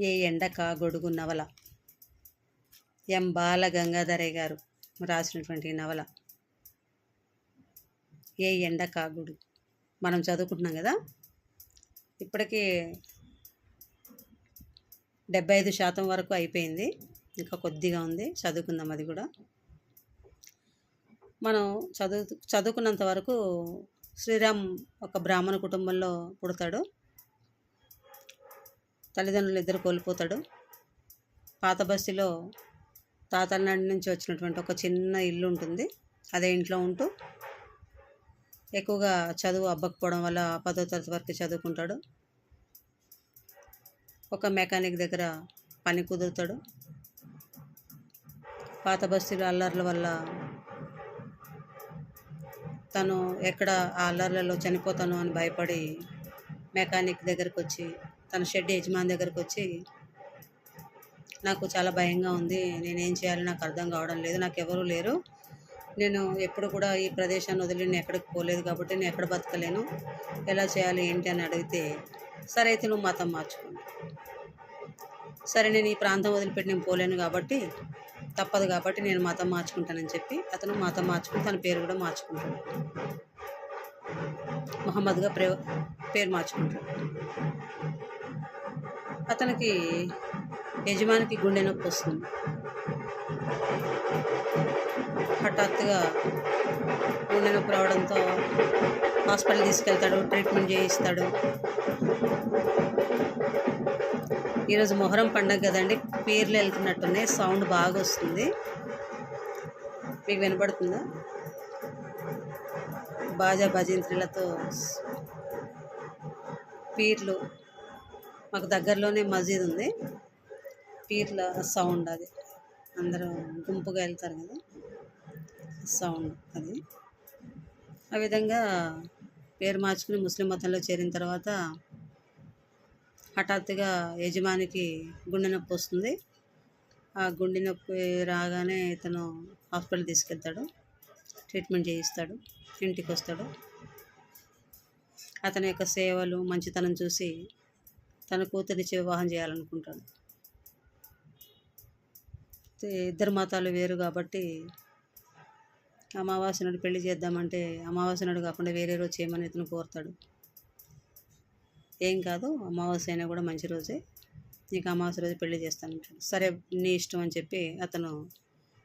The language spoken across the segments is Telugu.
ఏ ఎండక గొడుగు నవల? ఎం బాల గంగాధరయ్య గారు రాసినటువంటి నవల. ఏ ఎండక గొడుగు మనం చదువుకుంటున్నాం కదా? ఇప్పటికీ డెబ్బై ఐదు శాతం వరకు అయిపోయింది. ఇంకా కొద్దిగా ఉంది. చదువుకుందాం అది కూడా. మనం చదువు చదువుకున్నంత వరకు శ్రీరామ్ ఒక బ్రాహ్మణ కుటుంబంలో పుడతాడు. తల్లిదండ్రులు ఇద్దరు కోల్పోతాడు. పాత బస్సులో తాతల నుంచి వచ్చినటువంటి ఒక చిన్న ఇల్లు ఉంటుంది. అదే ఇంట్లో ఉంటూ ఎక్కువగా చదువు అబ్బకపోవడం వల్ల పదో తరగతి వరకు చదువుకుంటాడు. ఒక మెకానిక్ దగ్గర పని కుదురుతాడు. పాత బస్తీలో అల్లర్ల వల్ల తను ఎక్కడ ఆ అల్లర్లలో చనిపోతాను అని భయపడి మెకానిక్ దగ్గరకు వచ్చి తన షెడ్ యజమాని దగ్గరకు వచ్చి నాకు చాలా భయంగా ఉంది. నేనేం చేయాలో నాకు అర్థం కావడం లేదు. నాకు ఎవరు లేరు. నేను ఎప్పుడు కూడా ఈ ప్రదేశాన్ని వదిలి నేను ఎక్కడికి పోలేదు కాబట్టి నేను ఎక్కడ బతకలేను. ఎలా చేయాలి ఏంటి అని అడిగితే సరే అయితే నువ్వు మతం మార్చుకో. సరే నేను ఈ ప్రాంతం వదిలిపెట్టి నేను పోలేను కాబట్టి తప్పదు కాబట్టి నేను మతం మార్చుకుంటానని చెప్పి అతను మతం మార్చుకుని తన పేరు కూడా మార్చుకుంటాడు. మొహమ్మద్గా ప్రే పేరు మార్చుకుంటాడు. అతనికి యజమానికి గుండె నొప్పి వస్తుంది. హఠాత్తుగా గుండె నొప్పి రావడంతో హాస్పిటల్ తీసుకెళ్తాడు ట్రీట్మెంట్ చేయిస్తాడు. ఈరోజు మొహరం పండగ కదండి పీర్లు వెళ్తున్నట్టున్నాయి సౌండ్ బాగా వస్తుంది. మీకు వినపడుతుందా? బాజా భజంత్రులతో పీర్లు మాకు దగ్గరలోనే మసీద్ ఉంది. పీర్ల సౌండ్ అది. అందరూ గుంపుగా వెళ్తారు కదా. సౌండ్ అది. ఆ విధంగా పేరు మార్చుకుని ముస్లిం మతంలో చేరిన తర్వాత హఠాత్తుగా యజమానికి గుండె నొప్పి వస్తుంది. ఆ గుండె నొప్పి రాగానే ఇతను హాస్పిటల్ తీసుకెళ్తాడు. ట్రీట్మెంట్ చేయిస్తాడు. ఇంటికి వస్తాడు అతని యొక్క సేవలు మంచితనం చూసి తన కూతురినిచ్చి వివాహం చేయాలనుకుంటాడు. ఇద్దరు మతాలు వేరు కాబట్టి అమావాస్య నాడు పెళ్ళి చేద్దామంటే అమావాస్య నాడు కాకుండా వేరే రోజు చేయమని ఇతను కోరుతాడు. ఏం కాదు అమావాస్య అయినా కూడా మంచి రోజే. నీకు అమావాస్య రోజు పెళ్ళి చేస్తానంటాడు. సరే నీ ఇష్టం అని చెప్పి అతను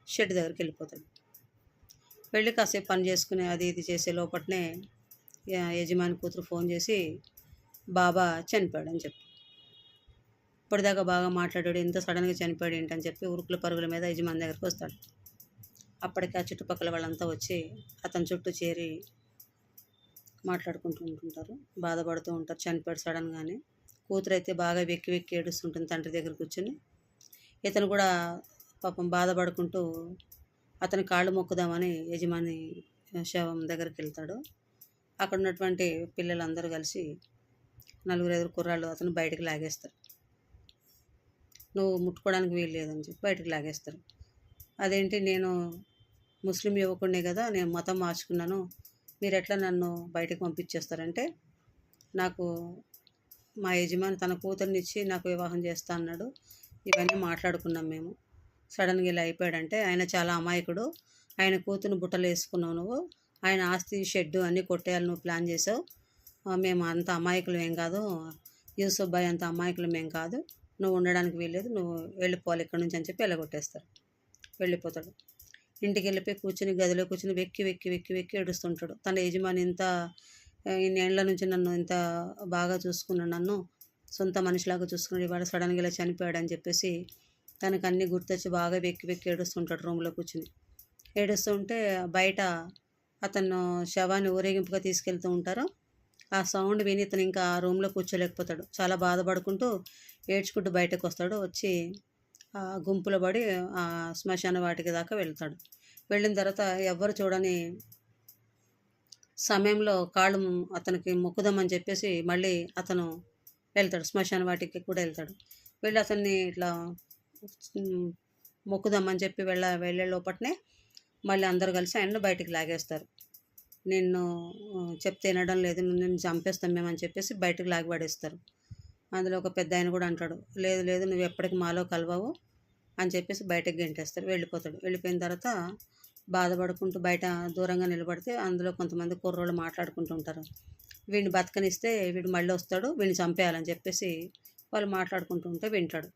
షెడ్ దగ్గరికి వెళ్ళిపోతాడు. వెళ్ళి కాసేపు పని చేసుకుని అది ఇది చేసే లోపట్నే యజమాని కూతురు ఫోన్ చేసి బాబా చనిపోయాడు అని చెప్పి. ఇప్పటిదాకా బాగా మాట్లాడాడు ఎంత సడన్గా చనిపోయాడు ఏంటని చెప్పి ఉరుకుల పరుగుల మీద యజమాని దగ్గరికి వస్తాడు. అప్పటికి ఆ చుట్టుపక్కల వాళ్ళంతా వచ్చి అతని చుట్టూ చేరి మాట్లాడుకుంటూ ఉంటుంటారు బాధపడుతూ ఉంటారు. చనిపోయాడు సడన్గానే కూతురు అయితే బాగా వెక్కి వెక్కి ఏడుస్తుంటుంది తండ్రి దగ్గర కూర్చొని. ఇతను కూడా పాపం బాధపడుకుంటూ అతని కాళ్ళు మొక్కుదామని యజమాని శవం దగ్గరికి వెళ్తాడు. అక్కడ ఉన్నటువంటి పిల్లలందరూ కలిసి నలుగురు ఐదుగురు కుర్రాళ్ళు అతను బయటకు లాగేస్తారు. నువ్వు ముట్టుకోవడానికి వీలు లేదని చెప్పి బయటకు లాగేస్తారు. అదేంటి నేను ముస్లిం యువకుడినే కదా నేను మతం మార్చుకున్నాను మీరు ఎట్లా నన్ను బయటకు పంపించేస్తారంటే నాకు మా యజమాని తన కూతుర్నిచ్చి నాకు వివాహం చేస్తా అన్నాడు. ఇవన్నీ మాట్లాడుకున్నాం మేము. సడన్గా ఇలా అయిపోయాడంటే ఆయన చాలా అమాయకుడు. ఆయన కూతురు బుట్టలు వేసుకున్నావు నువ్వు. ఆయన ఆస్తి షెడ్ అన్నీ కొట్టేయాలి నువ్వు ప్లాన్ చేసావు. మేము అంత అమాయకులు ఏం కాదు. యూసుఫ్ భాయ్ అంత అమాయకులు మేము కాదు. నువ్వు ఉండడానికి వీల్లేదు నువ్వు వెళ్ళిపోవాలి ఇక్కడ నుంచి అని చెప్పి వెళ్ళగొట్టేస్తారు వెళ్ళిపోతాడు. ఇంటికి వెళ్ళిపోయి కూర్చుని గదిలో కూర్చుని వెక్కి వెక్కి వెక్కి వెక్కి ఏడుస్తుంటాడు. తన యజమాని ఇంత ఇన్ని ఇన్నేళ్ళ నుంచి నన్ను ఇంత బాగా చూసుకున్నాడు నన్ను సొంత మనిషిలాగా చూసుకున్నాడు. ఇవాళ సడన్గా ఇలా చనిపోయాడు అని చెప్పేసి తనకు అన్నీ గుర్తొచ్చి బాగా వెక్కి వెక్కి ఏడుస్తుంటాడు రూమ్లో కూర్చుని. ఏడుస్తుంటే బయట అతను శవాన్ని ఊరేగింపుగా తీసుకెళ్తూ ఉంటారు. ఆ సౌండ్ విని ఇతను ఇంకా ఆ రూమ్లో కూర్చోలేకపోతాడు. చాలా బాధపడుకుంటూ ఏడ్చుకుంటూ బయటకు వస్తాడు వచ్చి గుంపులో పడి ఆ శ్మశాన వాటికి దాకా వెళ్తాడు. వెళ్ళిన తర్వాత ఎవ్వరు చూడని సమయంలో కాళ్ళు అతనికి మొక్కుదామని చెప్పేసి మళ్ళీ అతను వెళ్తాడు. శ్మశాన వాటికి కూడా వెళ్తాడు. వెళ్ళి అతన్ని ఇట్లా మొక్కుదామని చెప్పి వెళ్ళ వెళ్ళే లోపట్నే మళ్ళీ అందరూ కలిసి ఆయన బయటికి లాగేస్తారు. నిన్ను చెప్తే వినడం లేదు. నిన్ను చంపేస్తాం మేము అని చెప్పేసి బయటకు లాగి పడేస్తారు. అందులో ఒక పెద్ద ఆయన కూడా అంటాడు లేదు లేదు నువ్వు ఎప్పటికి మాలో కలవవు అని చెప్పేసి బయటకు గెంటేస్తాడు వెళ్ళిపోతాడు. వెళ్ళిపోయిన తర్వాత బాధపడుకుంటూ బయట దూరంగా నిలబడితే అందులో కొంతమంది కుర్రోళ్ళు మాట్లాడుకుంటూ ఉంటారు. వీడిని బతకనిస్తే వీడు మళ్ళీ వస్తాడు వీడిని చంపేయాలని చెప్పేసి వాళ్ళు మాట్లాడుకుంటూ ఉంటే వింటాడు.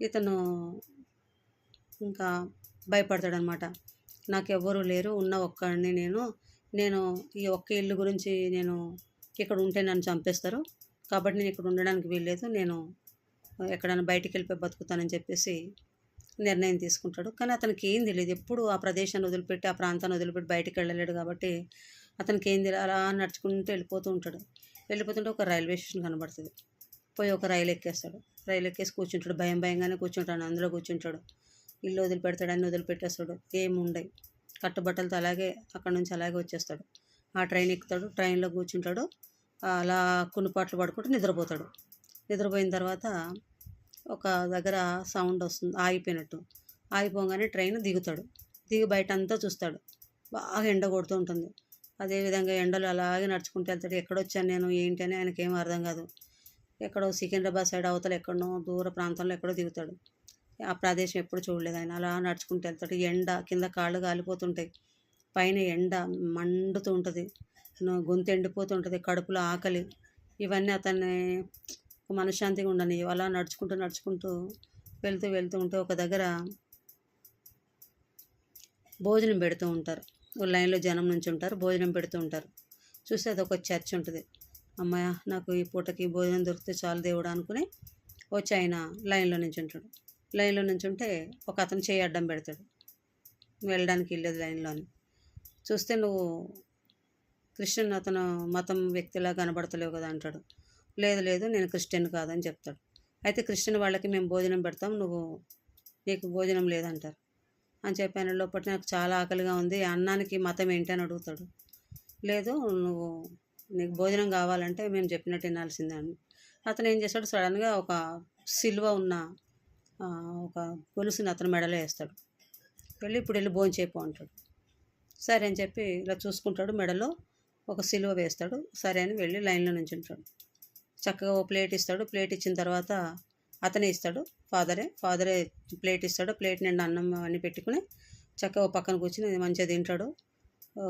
ఇతను ఇంకా భయపడతాడు అనమాట నాకు లేరు ఉన్న ఒక్కడిని నేను నేను ఈ ఒక్క ఇల్లు గురించి నేను ఇక్కడ ఉంటే నన్ను చంపేస్తారు కాబట్టి నేను ఇక్కడ ఉండడానికి వీల్లేదు. నేను ఎక్కడైనా బయటికి వెళ్ళిపోయి బతుకుతానని చెప్పేసి నిర్ణయం తీసుకుంటాడు. కానీ అతనికి ఏం తెలియదు. ఎప్పుడు ఆ ప్రదేశాన్ని వదిలిపెట్టి ఆ ప్రాంతాన్ని వదిలిపెట్టి బయటికి వెళ్ళలేడు కాబట్టి అతనికి ఏం తెలియదు. అలా నడుచుకుంటూ వెళ్ళిపోతూ ఉంటాడు. వెళ్ళిపోతుంటే ఒక రైల్వే స్టేషన్ కనబడుతుంది. పోయి ఒక రైలు ఎక్కేస్తాడు. రైలు ఎక్కేసి కూర్చుంటాడు. భయం భయంగానే కూర్చుంటాడు. అందులో కూర్చుంటాడు. ఇల్లు వదిలిపెడతాడు. అన్ని వదిలిపెట్టేస్తాడు. ఏమి కట్టుబట్టలతో అలాగే అక్కడ నుంచి అలాగే వచ్చేస్తాడు. ఆ ట్రైన్ ఎక్కుతాడు. ట్రైన్లో కూర్చుంటాడు. అలా కునుపాట్లు పడుకుంటూ నిద్రపోతాడు. నిద్రపోయిన తర్వాత ఒక దగ్గర సౌండ్ వస్తుంది ఆగిపోయినట్టు. ఆగిపోగానే ట్రైన్ దిగుతాడు. దిగి బయట అంతా చూస్తాడు. బాగా ఎండ కొడుతూ ఉంటుంది. అదేవిధంగా ఎండలు అలాగే నడుచుకుంటూ వెళ్తాడు. ఎక్కడొచ్చాను నేను ఏంటి అని ఆయనకి ఏం అర్థం కాదు. ఎక్కడో సికింద్రాబాద్ సైడ్ అవతల ఎక్కడనో దూర ప్రాంతంలో ఎక్కడో దిగుతాడు. ఆ ప్రదేశం ఎప్పుడు చూడలేదు ఆయన. అలా నడుచుకుంటూ వెళ్తాడు. ఎండ కింద కాళ్ళు కాలిపోతుంటాయి. పైన ఎండ మండుతూ ఉంటుంది. గొంతు ఎండిపోతూ ఉంటుంది కడుపులో ఆకలి. ఇవన్నీ అతన్ని మనశ్శాంతిగా ఉండని అలా నడుచుకుంటూ నడుచుకుంటూ వెళ్తూ వెళ్తూ ఉంటే ఒక దగ్గర భోజనం పెడుతూ ఉంటారు. లైన్లో జనం నుంచి ఉంటారు భోజనం పెడుతూ ఉంటారు. చూస్తే అది ఒక చర్చ్ ఉంటుంది. అమ్మాయ నాకు ఈ పూటకి భోజనం దొరికితే చాలు దేవుడు అనుకుని వచ్చి ఆయన లైన్లో నుంచి ఉంటాడు. లైన్లో నుంచి ఉంటే ఒక అతను చేయి అడ్డం పెడతాడు. వెళ్ళడానికి వెళ్ళేది లైన్లోని. చూస్తే నువ్వు క్రిస్టియన్ అతను మతం వ్యక్తిలా కనబడతలేవు కదా అంటాడు. లేదు లేదు నేను క్రిస్టియన్ కాదని చెప్తాడు. అయితే క్రిస్టియన్ వాళ్ళకి మేము భోజనం పెడతాం నువ్వు నీకు భోజనం లేదంటారు. అని చెప్పాను. లోపల నాకు చాలా ఆకలిగా ఉంది. అన్నానికి మతం ఏంటి అని అడుగుతాడు. లేదు నువ్వు నీకు భోజనం కావాలంటే మేము చెప్పినట్టు వినాల్సిందే అని. అతను ఏం చేస్తాడు? సడన్గా ఒక సిల్వ ఉన్న ఒక గొలుసుని అతను మెడలో వేస్తాడు. వెళ్ళి ఇప్పుడు వెళ్ళి భోజనం చేయపో అంటాడు. సరే అని చెప్పి ఇలా చూసుకుంటాడు మెడలో. ఒక సిలువ వేస్తాడు. సరే అని వెళ్ళి లైన్లో నుంచి ఉంటాడు చక్కగా ఓ ప్లేట్ ఇస్తాడు. ప్లేట్ ఇచ్చిన తర్వాత అతనే ఇస్తాడు. ఫాదరే ఫాదరే ప్లేట్ ఇస్తాడు. ప్లేట్ నిండా అన్నం అన్నీ పెట్టుకుని చక్కగా ఓ పక్కన కూర్చుని మంచిగా తింటాడు.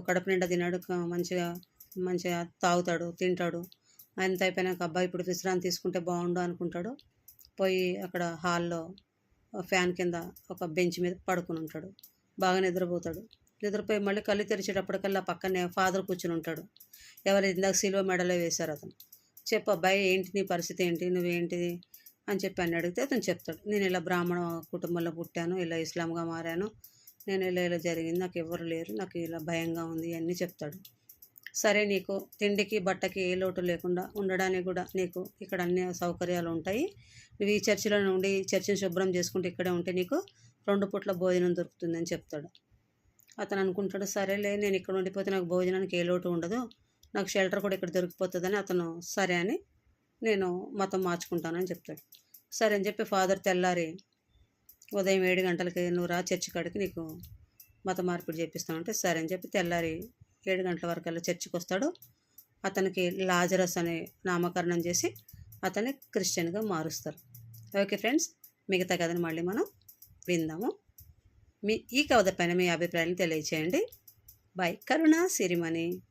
కడుపు నిండా తిన్నాడు. మంచిగా మంచిగా తాగుతాడు తింటాడు. అంత అయిపోయినాక అబ్బాయి ఇప్పుడు విశ్రాంతి తీసుకుంటే బాగుండు అనుకుంటాడు. పోయి అక్కడ హాల్లో ఫ్యాన్ కింద ఒక బెంచ్ మీద పడుకుని ఉంటాడు. బాగా నిద్రపోతాడు. నిద్రపోయి మళ్ళీ కళ్ళు తెరిచేటప్పటికల్లా పక్కనే ఫాదర్ కూర్చుని ఉంటాడు. ఎవరు ఇందాక సిల్వ మెడలో వేశారు అతను. చెప్పు అబ్బాయి ఏంటి నీ పరిస్థితి ఏంటి? నువ్వేంటిది అని చెప్పి అని అడిగితే అతను చెప్తాడు. నేను ఇలా బ్రాహ్మణ కుటుంబంలో పుట్టాను ఇలా ఇస్లాంగా మారాను నేను ఇలా ఇలా జరిగింది నాకు ఎవరు లేరు నాకు ఇలా భయంగా ఉంది అన్నీ చెప్తాడు. సరే నీకు తిండికి బట్టకి ఏ లోటు లేకుండా ఉండడానికి కూడా నీకు ఇక్కడ అన్ని సౌకర్యాలు ఉంటాయి. నువ్వు ఈ చర్చిలో ఉండి చర్చిని శుభ్రం చేసుకుంటే ఇక్కడే ఉంటే నీకు రెండు పూట్ల భోజనం దొరుకుతుందని చెప్తాడు. అతను అనుకుంటాడు సరేలే నేను ఇక్కడ ఉండిపోతే నాకు భోజనానికి ఏ లోటు ఉండదు. నాకు షెల్టర్ కూడా ఇక్కడ దొరికిపోతుందని అతను సరే అని నేను మతం మార్చుకుంటానని చెప్తాడు. సరే అని చెప్పి ఫాదర్ తెల్లారి ఉదయం ఏడు గంటలకి నువ్వు రా చర్చి కాడికి నీకు మత మార్పిడి చేపిస్తానంటే సరే అని చెప్పి తెల్లారి ఏడు గంటల వరకు అలా చర్చికి వస్తాడు. అతనికి లాజరస్ అనే నామకరణం చేసి అతన్ని క్రిస్టియన్గా మారుస్తారు. ఓకే ఫ్రెండ్స్ మిగతా కథని మళ్ళీ మనం విందాము. మీ ఈ కవిత పైన మీ అభిప్రాయాన్ని తెలియచేయండి. బాయ్ కరుణ సిరిమణి.